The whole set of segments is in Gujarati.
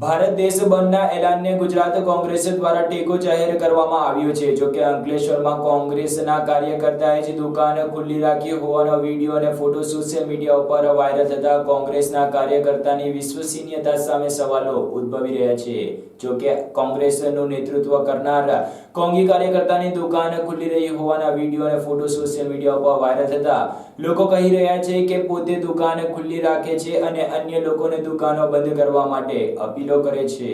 ભારત દેશ બંધના એલાનને ગુજરાત કોંગ્રેસ દ્વારા ટેકો જાહેર કરવામાં આવ્યો છે. જોકે અંકલેશ્વરમાં કોંગ્રેસના કાર્યકર્તાએ જ દુકાન ખુલ્લી રાખી હોવાનો વીડિયો અને ફોટો સોશિયલ મીડિયા ઉપર વાયરલ થતા કોંગ્રેસના કાર્યકર્તાની વિશ્વસનીયતા સામે સવાલો ઉદ્ભવી રહ્યા છે. જોકે કોંગ્રેસનું નેતૃત્વ કરનાર કોંગી કાર્યકર્તાની દુકાન ખુલ્લી રહી હોવાના વીડિયો અને ફોટો સોશિયલ મીડિયા ઉપર વાયરલ થતા લોકો કહી રહ્યા છે કે પોતે દુકાન ખુલ્લી રાખે છે અને અન્ય લોકોને દુકાનો બંધ કરવા માટે અપીલો કરે છે.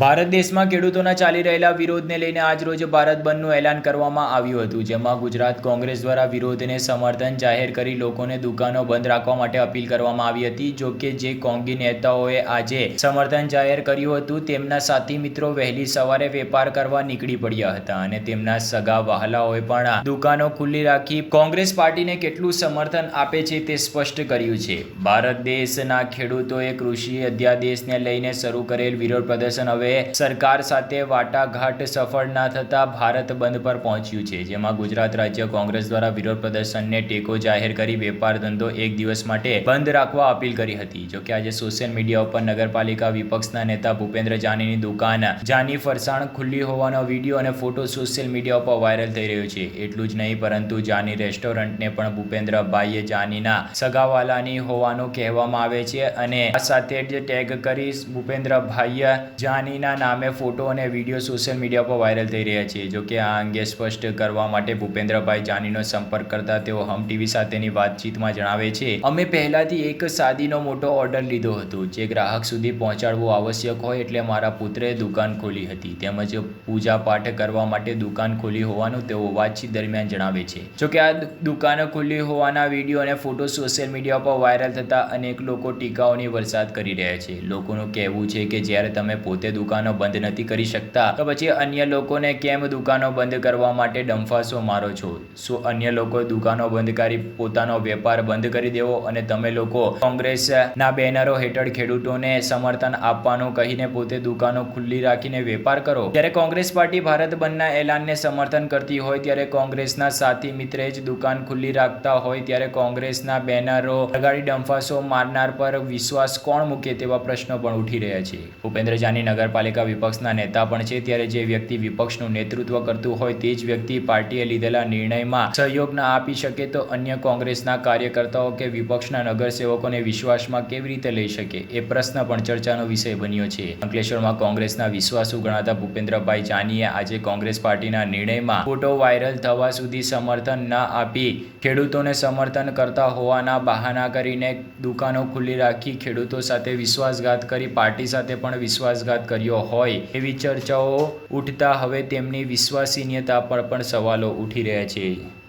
ભારત દેશમાં ખેડૂતોના ચાલી રહેલા વિરોધને લઈને આજરોજ ભારત બંધનું એલાન કરવામાં આવ્યું હતું, જેમાં ગુજરાત કોંગ્રેસ દ્વારા વિરોધને સમર્થન જાહેર કરી લોકોને દુકાનો બંધ રાખવા માટે અપીલ કરવામાં આવી હતી. જો કે જે કોંગી નેતાઓએ આજે સમર્થન જાહેર કર્યું હતું, તેમના સાથી મિત્રો વહેલી સવારે વેપાર કરવા નીકળી પડ્યા હતા અને તેમના સગા વહાલાઓએ પણ દુકાનો ખુલ્લી રાખી કોંગ્રેસ પાર્ટીને કેટલું સમર્થન આપે છે તે સ્પષ્ટ કર્યું છે. ભારત દેશના ખેડૂતોએ કૃષિ અધ્યાદેશને લઈને શરૂ કરેલ વિરોધ પ્રદર્શન હવે સરકાર સાથે વાટાઘાટ સફળ ના થતા ભારત બંધ પર પહોંચ્યું છે, જેમાં ગુજરાત રાજ્ય કોંગ્રેસ દ્વારા વિરોધ પ્રદર્શનને ટેકો જાહેર કરી વેપાર ધંધો એક દિવસ માટે બંધ રાખવા અપીલ કરી હતી. જોકે આજે સોશિયલ મીડિયા ઉપર નગરપાલિકા વિપક્ષના નેતા ભૂપેન્દ્ર જાનીની દુકાન જાની ફરસાણ ખુલ્લી હોવાનો વીડિયો અને ફોટો સોશિયલ મીડિયા ઉપર વાયરલ થઈ રહ્યો છે. એટલું જ નહીં, પરંતુ જાની રેસ્ટોરન્ટને પણ ભૂપેન્દ્રભાઈએ જાનીના સગાવાલાની હોવાનું કહેવામાં આવે છે અને આ સાથે જ ટેગ કરી ભૂપેન્દ્રભાઈએ જાનીના નામે ફોટો અને વીડિયો સોશિયલ મીડિયા પર વાયરલ થઈ રહ્યા છે. જો કે આ અંગે સ્પષ્ટ કરવા માટે ભૂપેન્દ્રભાઈ જાનીનો સંપર્ક કરતા તેઓ હમ ટીવી સાથેની વાતચીતમાં જણાવે છે, અમે પહેલાથી એક સાદીનો મોટો ઓર્ડર લીધો હતો, જે ગ્રાહક સુધી પહોંચાડવું આવશ્યક હોય એટલે મારા પુત્રે દુકાન ખોલી હતી. તેમજ પૂજા પાઠ કરવા માટે દુકાન ખોલી હોવાનું તેઓ વાતચીત દરમિયાન જણાવે છે. જોકે આ દુકાન ખુલ્લી હોવાના વીડિયો અને ફોટો સોશિયલ મીડિયા પર વાયરલ થતા અનેક લોકો ટીકાઓની વરસાદ કરી રહ્યા છે. લોકોનું કહેવું છે કે જ્યારે તમે પોતે દુકાનો બંધ નથી કરી શકતા, તો પછી અન્ય લોકોને કેમ દુકાનો બંધ કરવા માટે ડંફાસો મારો છો? શું અન્ય લોકો દુકાનો બંધ કરી પોતાનો વેપાર બંધ કરી દેવો અને તમે લોકો કોંગ્રેસના બેનરો હેઠળ ખેડૂતોને સમર્થન આપવાનું કહીને પોતે દુકાનો ખુલ્લી રાખીને વેપાર કરો? જ્યારે કોંગ્રેસ પાર્ટી ભારત બંધના એલાનને સમર્થન કરતી હોય, ત્યારે કોંગ્રેસના સાથી મિત્રે જ દુકાન ખુલ્લી રાખતા ત્યારે કોંગ્રેસના બેનરો લગાડી ડંફાસો મારનાર પર વિશ્વાસ કોણ મૂકે તેવા પ્રશ્નો પણ ઉઠી રહ્યા છે. ભૂપેન્દ્ર જાની નગરપાલિકા વિપક્ષના નેતા પણ છે. ત્યારે જે વ્યક્તિ વિપક્ષનું નેતૃત્વ કરતું હોય તે જ વ્યક્તિ પાર્ટીએ લીધેલા નિર્ણયમાં સહયોગ ના આપી શકે તો અન્ય કોંગ્રેસના કાર્યકર્તાઓ કે વિપક્ષના નગરસેવકોને વિશ્વાસમાં કેવી રીતે લઈ શકે એ પ્રશ્ન પણ ચર્ચાનો વિષય બન્યો છે. અંકલેશ્વરમાં કોંગ્રેસના વિશ્વાસુ ગણાતા ભૂપેન્દ્રભાઈ જાનીએ આજે કોંગ્રેસ પાર્ટીના નિર્ણયમાં ફોટો વાયરલ થવા સુધી સમર્થન ન આપી ખેડૂતોને સમર્થન કરતા હોવાના બહાના કરીને દુકાનો ખુલ્લી રાખી ખેડૂતો સાથે વિશ્વાસઘાત કરી પાર્ટી સાથે પણ વિશ્વાસઘાત કર્યો હોય એવી ચર્ચાઓ ઉઠતા હવે તેમની વિશ્વસનીયતા પર પણ સવાલો ઉઠી રહ્યા છે.